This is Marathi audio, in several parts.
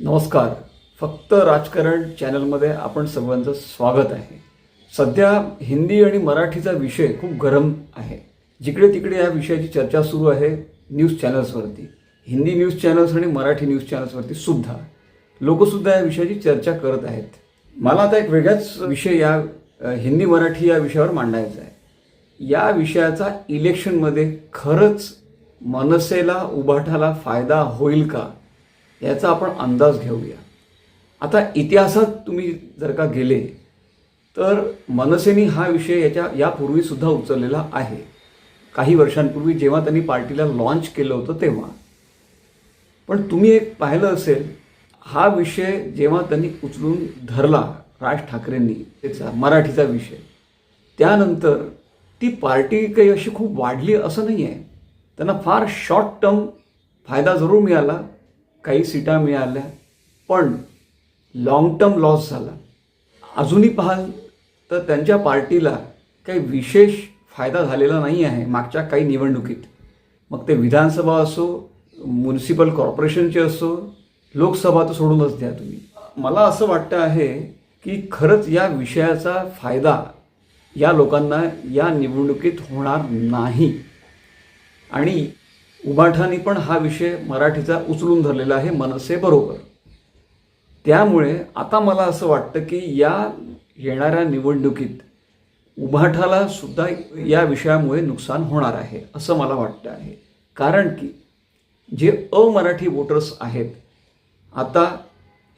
नमस्कार. फक्त राजकारण चॅनलमध्ये आपण सर्वांचं स्वागत आहे. सध्या हिंदी आणि मराठीचा विषय खूप गरम आहे. जिकडे तिकडे या विषयाची चर्चा सुरू आहे न्यूज चॅनल्सवरती. हिंदी न्यूज चॅनल्स आणि मराठी न्यूज चॅनल्सवरती सुद्धा. लोकसुद्धा या विषयाची चर्चा करत आहेत. मला आता एक वेगळाच विषय या हिंदी मराठी या विषयावर मांडायचा आहे. या विषयाचा इलेक्शनमध्ये खरंच मनसेला उभाठाला फायदा होईल का? याचा आपण अंदाज घेऊया. आता इतिहासात तुम्ही जर का गेले तर मनसेनी हा विषय याच्या यापूर्वीसुद्धा उचललेला आहे. काही वर्षांपूर्वी जेव्हा त्यांनी पार्टीला लॉन्च केलं होतं तेव्हा. पण तुम्ही एक पाहिलं असेल हा विषय जेव्हा त्यांनी उचलून धरला राज ठाकरेंनी त्याचा मराठीचा विषय त्यानंतर ती पार्टी काही अशी खूप वाढली असं नाही आहे त्यांना फार शॉर्ट टर्म फायदा जरूर मिळाला. काही सीटा मिळाल्या पण लॉंग टर्म लॉस झाला. अजूनही पाहाल तर त्यांच्या पार्टीला काही विशेष फायदा झालेला नाही आहे मागच्या काही निवडणुकीत. मग ते विधानसभा असो म्युन्सिपल कॉर्पोरेशनचे असो लोकसभा तर सोडूनच द्या तुम्ही. मला असं वाटतं आहे की खरंच या विषयाचा फायदा या लोकांना या निवडणुकीत होणार नाही. आणि उभाठानी पण हा विषय मराठीचा उचलून धरलेला आहे मनसे बरोबर. त्यामुळे आता मला असं वाटतं की या येणाऱ्या निवडणुकीत उभाठाला सुद्धा या विषयामुळे नुकसान होणार आहे असं मला वाटतं आहे. कारण की जे अमराठी वोटर्स आहेत आता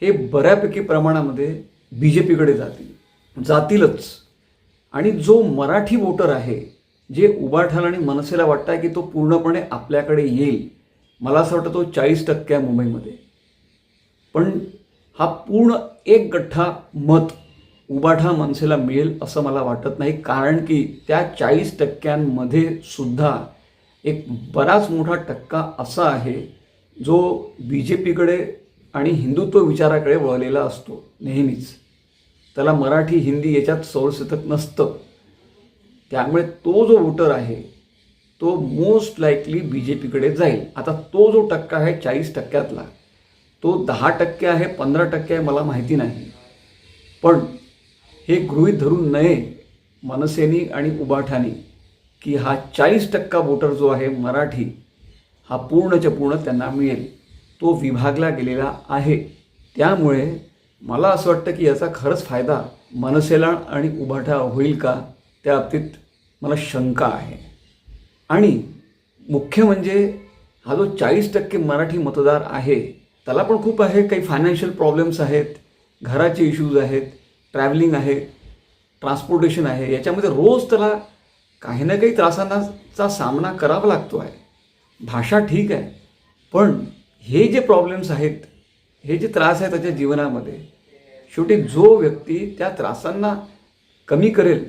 हे बऱ्यापैकी प्रमाणामध्ये बी जे पीकडे जातील जातीलच. आणि जो मराठी वोटर आहे जे उभाठाला आणि मनसेला वाटतं आहे की तो पूर्णपणे आपल्याकडे येईल. मला असं वाटतं तो चाळीस टक्के आहे मुंबईमध्ये. पण हा पूर्ण एक गठ्ठा मत उबाठा मनसेला मिळेल असं मला वाटत नाही. कारण की त्या चाळीस टक्क्यांमध्ये सुद्धा एक बराच मोठा टक्का असा आहे जो बी जे पीकडे आणि हिंदुत्व विचाराकडे वळलेला असतो नेहमीच. त्याला मराठी हिंदी याच्यात सौरसेतक नसतं. त्यामुळे तो जो वोटर आहे तो मोस्ट लाईकली बी जे पीकडे जाईल. आता तो जो टक्का आहे चाळीस टक्क्यातला तो दहा टक्के आहे पंधरा टक्के आहे मला माहिती नाही. पण हे गृहीत धरून नये मनसेनी आणि उबाठानी की हा चाळीस टक्का वोटर जो आहे मराठी हा पूर्णच्या पूर्ण त्यांना मिळेल. तो विभागला गेलेला आहे. त्यामुळे मला असं वाटतं की याचा खरंच फायदा मनसेला आणि उभाठा होईल का? त्या बाबतीत मला शंका आहे. आणि मुख्य म्हणजे हा जो चाळीस टक्के मराठी मतदार आहे त्याला पण खूप आहे काही फायनान्शियल प्रॉब्लेम्स आहेत घराचे इश्यूज आहेत ट्रॅव्हलिंग आहे ट्रान्सपोर्टेशन आहे याच्यामध्ये रोज त्याला काही ना काही त्रासांचा सामना करावा लागतो आहे. भाषा ठीक आहे पण हे जे प्रॉब्लेम्स आहेत हे जे त्रास आहेत त्याच्या जीवनामध्ये शेवटी जो व्यक्ती त्या त्रासांना कमी करेल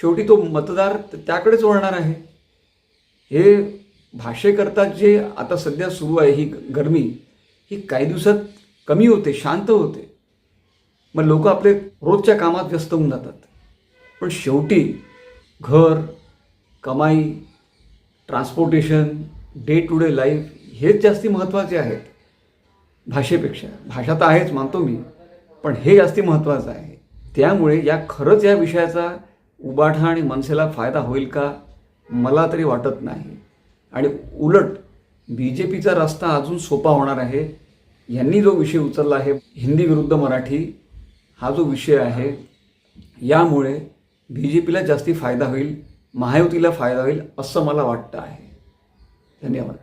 शेवटी तो मतदार त्याकडेच वळणार आहे. हे भाषेकरता जे आता सध्या सुरू आहे ही गरमी ही काही दिवसात कमी होते शांत होते. मग लोक आपले रोजच्या कामात व्यस्त होऊन जातात. पण शेवटी घर कमाई transportation day to day life हेच जास्ती महत्त्वाचे आहेत. भाषेपेक्षा. भाषा तर आहेच मानतो मी. पण हे जास्ती महत्त्वाचं आहे. त्यामुळे या खरंच या विषयाचा उबाठा आणि मनसेला फायदा होईल का? मला तरी वाटत नाही. आणि उलट बी जे पीचा रस्ता अजून सोपा होणार आहे. यांनी जो विषय उचलला आहे हिंदी विरुद्ध मराठी हा जो विषय आहे यामुळे बी जे पीला जास्ती फायदा होईल महायुतीला फायदा होईल असं मला वाटतं आहे. धन्यवाद.